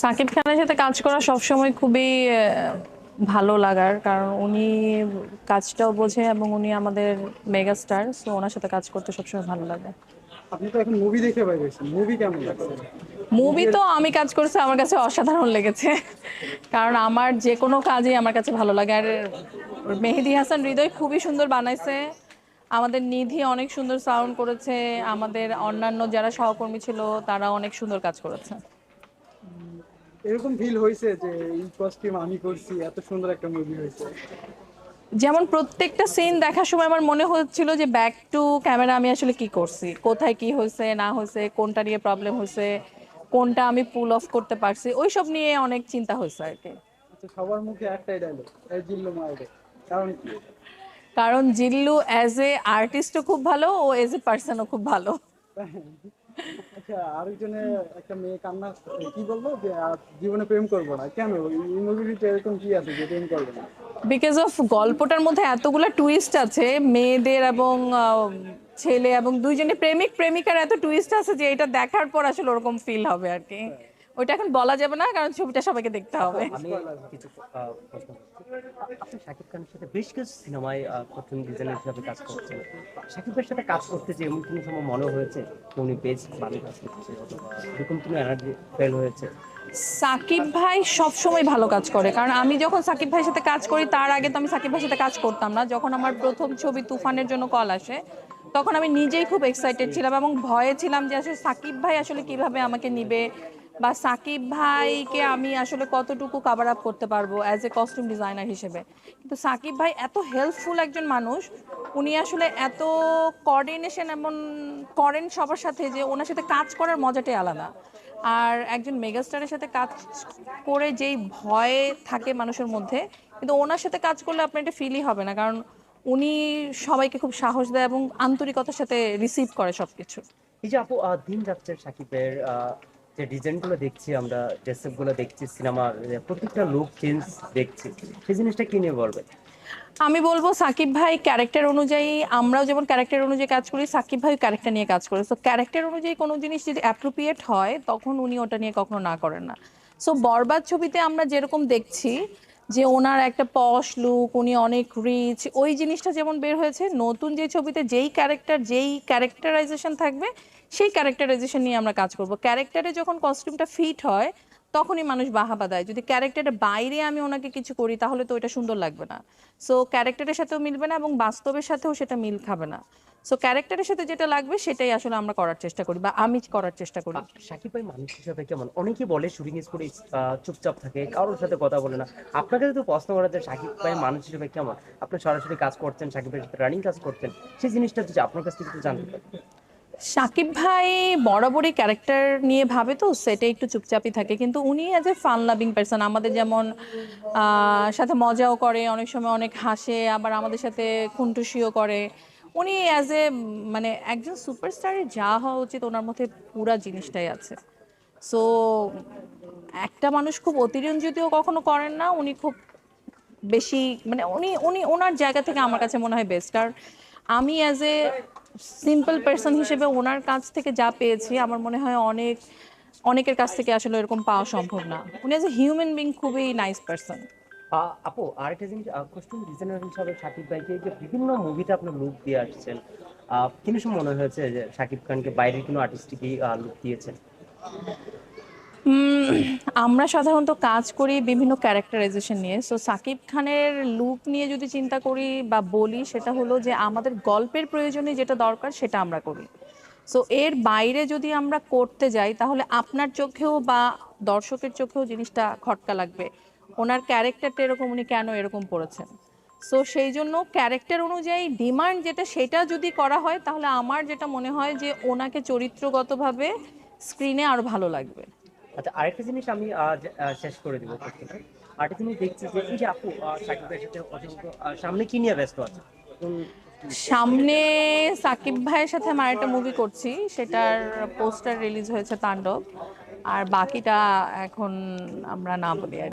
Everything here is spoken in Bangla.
সাকিব খানের সাথে কাজ করা সবসময় খুবই ভালো লাগার কারণ উনি কাজটাও বোঝে এবং উনি আমাদের মেগাস্টার সো ওনার সাথে কাজ করতে সবসময় ভালো লাগে। আপনি তো এখন মুভি দেখে বাইরে মুভি কেমন লাগছে? মুভি তো আমি কাজ করছি আমার কাছে অসাধারণ লেগেছে। কারণ আমার যে কোনো কাজই আমার কাছে ভালো লাগে। আর মেহেদি হাসান হৃদয় খুবই সুন্দর বানাইছে। আমাদের নিধি অনেক সুন্দর সাউন্ড করেছে। আমাদের অন্যান্য যারা সহকর্মী ছিল তারা অনেক সুন্দর কাজ করেছে। এরকম ফিল হয়েছে যে এই কস্টিউম আমি করছি এত সুন্দর একটা মুভি হয়েছে। যেমন প্রত্যেকটা সিন দেখার সময় আমার মনে হচ্ছিল যে ব্যাক টু ক্যামেরা আমি আসলে কি করছি? কোথায় কি হয়েছে না হয়েছে কোনটা নিয়ে প্রবলেম হয়েছে কোনটা আমি পুল অফ করতে পারছি? ওইসব নিয়ে অনেক চিন্তা হয়েছে আর কি। আচ্ছা সবার মুখে একটাই ডায়লগ জিল্লো মায়ের কারণ কারণ জিল্লু অ্যাজ এ আর্টিস্টও খুব ভালো ও এজ এ পার্সনও খুব ভালো। আচ্ছা আরেকজনে একটা মেয়ে কান্না কি বলব যে আর জীবনে প্রেম করব না। কেন? এই মুভিতে এরকম কি আছে যে প্রেম করবে না? বিকজ অফ গল্পটার মধ্যে এতগুলো টুইস্ট আছে মেয়েদের এবং ছেলে এবং দুইজনে প্রেমিক প্রেমিকার এত টুইস্ট আছে যে এটা দেখার পর আসলে ওরকম ফিল হবে আর কি। ওইটা এখন বলা যাবে না কারণ ছবিটা সবাইকে দেখতে হবে। আমি কিছু শাকিব খানের সাথে বেশ কিছু সিনেমায় প্রথম ডিজাইনার হিসাবে কাজ করছেন। শাকিবের সাথে কাজ করতে যে এমন কোনো সময় মনে হয়েছে উনি বেশ ভালো কাজ করছে এরকম কোনো এনার্জি ফেল হয়েছে? সাকিব ভাই সব সময় ভালো কাজ করে কারণ আমি যখন সাকিব ভাইয়ের সাথে কাজ করি তার আগে তো আমি সাকিব ভাইয়ের সাথে কাজ করতাম না। যখন আমার প্রথম ছবি তুফানের জন্য কল আসে তখন আমি নিজেই খুব এক্সাইটেড ছিলাম এবং ভয়ে ছিলাম যে আসলে সাকিব ভাই আসলে কীভাবে আমাকে নিবে বা সাকিব ভাইকে আমি আসলে কতটুকু কাভার আপ করতে পারব অ্যাজ এ কস্টিউম ডিজাইনার হিসেবে। কিন্তু সাকিব ভাই এত হেল্পফুল একজন মানুষ উনি আসলে এত কোঅর্ডিনেশন এমন করেন সবার সাথে যে ওনার সাথে কাজ করার মজাটাই আলাদা। আর একজন মেগাস্টারের সাথে কাজ করে যেই ভয় থাকে মানুষের মধ্যে কিন্তু ওনার সাথে কাজ করলে আপনার এটা ফিলই হবে না কারণ উনি সবাইকে খুব সাহস দেয় এবং আন্তরিকতার সাথে রিসিভ করে সবকিছু। এই যে আপু দিন আহ, যে ডিজাইনগুলো দেখছি আমরা ড্রেসগুলো দেখছি সিনেমার প্রত্যেকটা লুক চেঞ্জ দেখছি, সেই জিনিসটা কি নিয়ে বলবেন? আমি বলব সাকিব ভাই ক্যারেক্টার অনুযায়ী, আমরাও যেমন ক্যারেক্টার অনুযায়ী কাজ করি, সাকিব ভাই ক্যারেক্টার নিয়ে কাজ করে। সো ক্যারেক্টার অনুযায়ী কোনো জিনিস যদি অ্যাপ্রোপ্রিয়েট হয়, তখন উনি ওটা নিয়ে কখনো না করেন না। সো বরবাদ ছবিতে আমরা যেরকম দেখছি, যে ওনার একটা পশ লুক উনি অনেক রিচ ওই জিনিসটা যেমন বের হয়েছে, নতুন যে ছবিতে যেই ক্যারেক্টার যেই ক্যারেক্টারাইজেশন থাকবে সেই ক্যারেক্টারাইজেশন নিয়ে আমরা কাজ করব। ক্যারেক্টারে যখন কস্টিউমটা ফিট হয় তখনই মানুষ বাহাবা দেয়। যদি ক্যারেক্টারের বাইরে আমি ওনাকে কিছু করি তাহলে তো ওটা সুন্দর লাগবে না। সো ক্যারেক্টারের সাথেও মিলবে না এবং বাস্তবের সাথেও সেটা মিল খাবে না। সো ক্যারেক্টারের সাথে যেটা লাগবে সেটাই আসলে আমরা করার চেষ্টা করি বা আমি করার চেষ্টা করি। আহ, শাকিব ভাই মানুষ হিসাবে কেমন? অনেকেই বলে শুটিং স্কুলে চুপচাপ থাকে কারোর সাথে কথা বলে না। আপনাকে যদি প্রশ্ন করা যায় শাকিব ভাই মানুষ হিসেবে কেমন? আপনি সরাসরি কাজ করছেন শাকিবের সাথে রানিং কাজ করছেন সেই জিনিসটা যদি আপনার কাছ থেকে জানতে পারি। সাকিব ভাই বরাবরই ক্যারেক্টার নিয়ে ভাবে তো, সেটা একটু চুপচাপই থাকে। কিন্তু উনি as a fun loving person আমাদের যেমন সাথে মজাও করে, অনেক সময় অনেক হাসে, আবার আমাদের সাথে খুনটুসিও করে। উনি অ্যাজ এ মানে একজন সুপারস্টারের যা হওয়া উচিত, ওনার মধ্যে পুরা জিনিসটাই আছে। সো একটা মানুষ খুব অতিরঞ্জিতও কখনো করেন না, উনি খুব বেশি মানে উনি উনি ওনার জায়গা থেকে আমার কাছে মনে হয় বেস্ট আর আমি অ্যাজ এ সিম্পল পার্সন হিসেবে ওনার কাছ থেকে যা পেয়েছি আমার মনে হয় অনেক অনেকের কাছ থেকে আসলে এরকম পাওয়া সম্ভব না। উনি অ্যাজ এ হিউম্যান বিং খুবই নাইস পার্সন আপু আরেকটা জিনিস কস্টিউম ডিজাইনার হিসাবে শাকিব ভাইকে যে বিভিন্ন মুভিতে আপনার লুক দিয়ে আসছেন আহ, কোনো মনে হয়েছে যে শাকিব খানকে বাইরের কোনো আর্টিস্টকে লুক দিয়েছেন? আমরা সাধারণত কাজ করি বিভিন্ন ক্যারেক্টারাইজেশন নিয়ে। সো সাকিব খানের লুক নিয়ে যদি চিন্তা করি বা বলি, সেটা হলো যে আমাদের গল্পের প্রয়োজনে যেটা দরকার, সেটা আমরা করি। সো এর বাইরে যদি আমরা করতে যাই, তাহলে আপনার চোখেও বা দর্শকের চোখেও জিনিসটা খটকা লাগবে। ওনার ক্যারেক্টারটা এরকম, উনি কেন এরকম পড়েছেন? সো সেই জন্য ক্যারেক্টার অনুযায়ী ডিমান্ড যেটা, সেটা যদি করা হয়, তাহলে আমার যেটা মনে হয় যে ওনাকে চরিত্রগতভাবে স্ক্রিনে আরও ভালো লাগবে। আচ্ছা আরেকটা জিনিস আমি শেষ করে দিব আরেকটা জিনিস দেখছি যে যে আপু সাকিবের সাথে সামনে কি নিয়ে ব্যস্ত আছে? সামনে সাকিব ভাইয়ের সাথে আমার একটা মুভি করছি, সেটার পোস্টার রিলিজ হয়েছে তাণ্ডব, আর বাকিটা এখন আমরা না বলি। আর।